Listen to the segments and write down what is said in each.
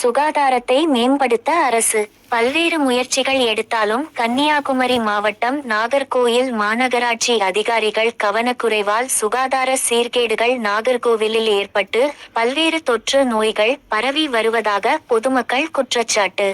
சுகாதாரத்தை மேம்படுத்த அரசு பல்வேறு முயற்சிகள் எடுத்தாலும் கன்னியாகுமரி மாவட்டம் நாகர்கோயில் மாநகராட்சி அதிகாரிகள் கவனக்குறைவால் சுகாதார சீர்கேடுகள் நாகர்கோவிலில் ஏற்பட்டு பல்வேறு தொற்று நோய்கள் பரவி வருவதாக பொதுமக்கள் குற்றச்சாட்டு.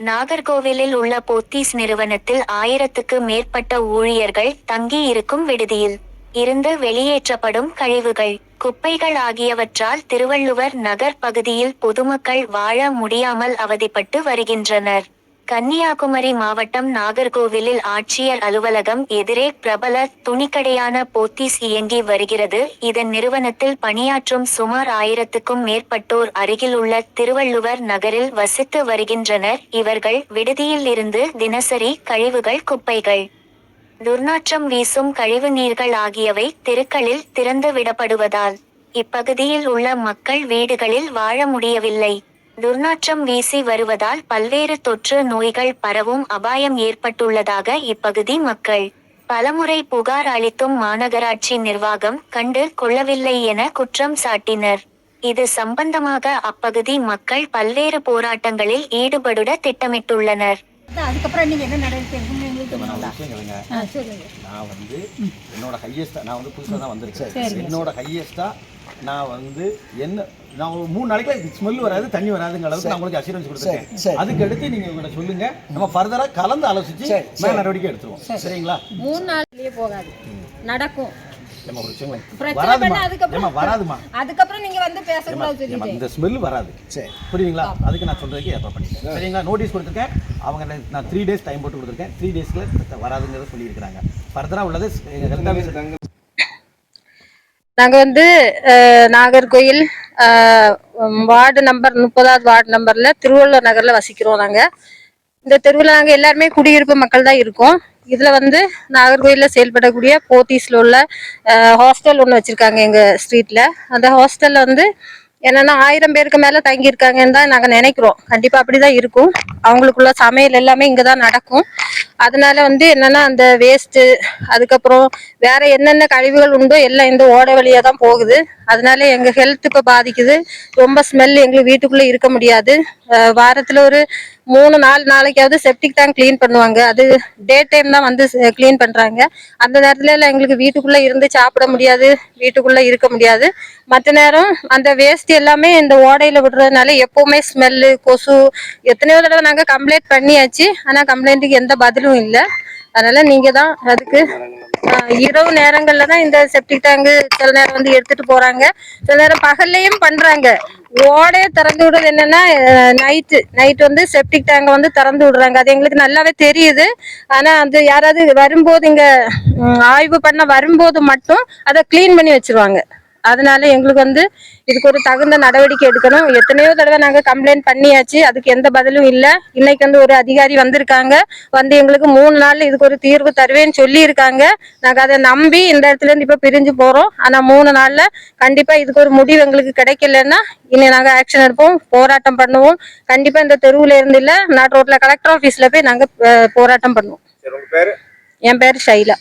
நாகர்கோவிலில் உள்ள போத்தீஸ் நிறுவனத்தில் ஆயிரத்துக்கு மேற்பட்ட ஊழியர்கள் தங்கி இருக்கும் விடுதியில் இருந்து வெளியேற்றப்படும் கழிவுகள். குப்பைகள் ஆகியவற்றால் திருவள்ளுவர் நகர் பகுதியில் பொதுமக்கள் வாழ முடியாமல் அவதிப்பட்டு வருகின்றனர். கன்னியாகுமரி மாவட்டம் நாகர்கோவிலில் ஆட்சியர் அலுவலகம் எதிரே பிரபல துணிக்கடையான போத்தீஸ் இயங்கி வருகிறது. இதன் நிறுவனத்தில் பணியாற்றும் சுமார் ஆயிரத்துக்கும் மேற்பட்டோர் அருகில் உள்ள திருவள்ளுவர் நகரில் வசித்து வருகின்றனர். இவர்கள் விடுதியில் இருந்து தினசரி கழிவுகள் குப்பைகள் துர்நாற்றம் வீசும் கழிவு நீர்கள் ஆகியவை தெருக்களில் திறந்து விடப்படுவதால் இப்பகுதியில் உள்ள மக்கள் வீடுகளில் வாழ முடியவில்லை. துர்நாற்றம் வீசி வருவதால் பல்வேறு தொற்று நோய்கள் பரவும் அபாயம் ஏற்பட்டுள்ளதாக இப்பகுதி மக்கள். பலமுறை புகார் அளித்தும் மாநகராட்சி நிர்வாகம் கண்டு கொள்ளவில்லை என குற்றம் சாட்டினர். இது சம்பந்தமாக அப்பகுதி மக்கள் பல்வேறு போராட்டங்களில் ஈடுபடுட திட்டமிட்டுள்ளனர். அதுக்கப்புறம் நீங்க என்ன நடவடிக்கை எடுக்கணும்னு எங்களுக்கு நான் சொல்லுங்க. வந்து என்னோட ஹையஸ்டா நான் வந்து புதுசாக தான் வந்திருக்கேன். என்னோட ஹையஸ்டா நான் வந்து என்ன நான் ஒரு மூணு நாளைக்கு ஸ்மெல் வராது தண்ணி வராதுங்கிற அளவுக்கு நான் உங்களுக்கு அசூரன்ஸ் கொடுத்துருக்கேன் அதுக்கு அடுத்து நீங்க உங்கள்ட்ட சொல்லுங்க. நம்ம ஃபர்தரா கலந்து ஆலோசிச்சு நடவடிக்கை எடுத்துருவோம். சரிங்களா? மூணு நாள்லயே போகாது. நடக்கும். ஏம்மா ஒரு பிரச்சனை வராதுமா? வராதுமா? அதுக்கப்புறம் நீங்க வந்து பேசக்கூடாது இந்த ஸ்மெல் வராது. புரியுதுங்களா? அதுக்கு நான் சொல்றதுக்கு ஏற்பாடு பண்ணிட்டேன். சரிங்களா? நோட்டீஸ் கொடுத்துருக்கேன். அவங்க நான் த்ரீ டேஸ் டைம் போட்டு கொடுத்துருக்கேன். த்ரீ டேஸ்க்குள்ள வராதுங்கிறத சொல்லியிருக்கிறாங்க. ஃபர்தரா உள்ளது ஹெல்த் ஆஃபீஸர் நாங்க வந்து அஹ், நாகர்கோயில் உம், வார்டு நம்பர் முப்பதாவது வார்டு நம்பர்ல திருவள்ளுவர் நகர்ல வசிக்கிறோம் நாங்க. இந்த தெருவில் நாங்கள் எல்லாருமே குடியிருப்பு மக்கள் தான் இருக்கோம். இதுல வந்து நாகர்கோயிலில் செயல்படக்கூடிய போத்தீஸ்ல உள்ள ஹாஸ்டல் ஒன்று வச்சிருக்காங்க எங்க ஸ்ட்ரீட்ல அந்த ஹாஸ்டல்ல வந்து என்னன்னா ஆயிரம் பேருக்கு மேல தங்கி இருக்காங்கன்னு தான் நாங்க நினைக்கிறோம். கண்டிப்பா அப்படிதான் இருக்கும். அவங்களுக்குள்ள சமையல் எல்லாமே இங்கதான் நடக்கும். அதனால வந்து என்னன்னா அந்த வேஸ்ட் அதுக்கப்புறம் வேற என்னென்ன கழிவுகள் உண்டோ எல்லாம் இந்த ஓடை வழியா தான் போகுது. அதனால எங்க ஹெல்த் இப்ப பாதிக்குது. ரொம்ப ஸ்மெல் எங்களுக்கு வீட்டுக்குள்ள இருக்க முடியாது. வாரத்துல ஒரு மூணு நாலு நாளைக்காவது செப்டிக் டேங்க் க்ளீன் பண்ணுவாங்க. அது டே டைம் தான் வந்து க்ளீன் பண்றாங்க. அந்த நேரத்துல எல்லாம் எங்களுக்கு வீட்டுக்குள்ள இருந்து சாப்பிட முடியாது. வீட்டுக்குள்ள இருக்க முடியாது. மற்ற நேரம் அந்த வேஸ்ட் எல்லாமே இந்த ஓடையில விடுறதுனால எப்பவுமே ஸ்மெல்லு கொசு எத்தனையோ தடவை நாங்க கம்ப்ளைண்ட் பண்ணியாச்சு. ஆனா கம்ப்ளைண்ட்டுக்கு எந்த பதிலும் இல்லை. அதனால நீங்க தான் அதுக்கு இரவு நேரங்கள்ல தான் இந்த செப்டிக் டேங்கு சில நேரம் வந்து எடுத்துட்டு போறாங்க. சில நேரம் பகல்லையும் பண்றாங்க. ஓடே திறந்து விடுறது என்னன்னா நைட்டு நைட் வந்து செப்டிக் டேங்கை வந்து திறந்து விடுறாங்க. அது எங்களுக்கு நல்லாவே தெரியுது. ஆனா அது யாராவது வரும்போது இங்க ஆய்வு பண்ண வரும்போது மட்டும் அதை கிளீன் பண்ணி வச்சிருவாங்க. அதனால எங்களுக்கு வந்து இதுக்கு ஒரு தகுந்த நடவடிக்கை எடுக்கணும். எத்தனையோ தடவை நாங்க கம்ப்ளைண்ட் பண்ணியாச்சு. அதுக்கு எந்த பதிலும் இல்ல. இன்னைக்கு வந்து ஒரு அதிகாரி வந்திருக்காங்க. வந்து எங்களுக்கு மூணு நாள்ல இதுக்கு ஒரு தீர்வு தருவேன்னு சொல்லி இருக்காங்க நாங்க அதை நம்பி இந்த இடத்துல இருந்து இப்ப பிரிஞ்சு போறோம். ஆனா மூணு நாள்ல கண்டிப்பா இதுக்கு ஒரு முடிவு எங்களுக்கு கிடைக்கலன்னா இனி நாங்க ஆக்ஷன் எடுப்போம். போராட்டம் பண்ணுவோம். கண்டிப்பா இந்த தெருவுல இருந்து இல்ல நாட் ரோட்ல கலெக்டர் ஆபீஸ்ல போய் நாங்க அஹ், போராட்டம் பண்ணுவோம். என் பேர் ஷைலா.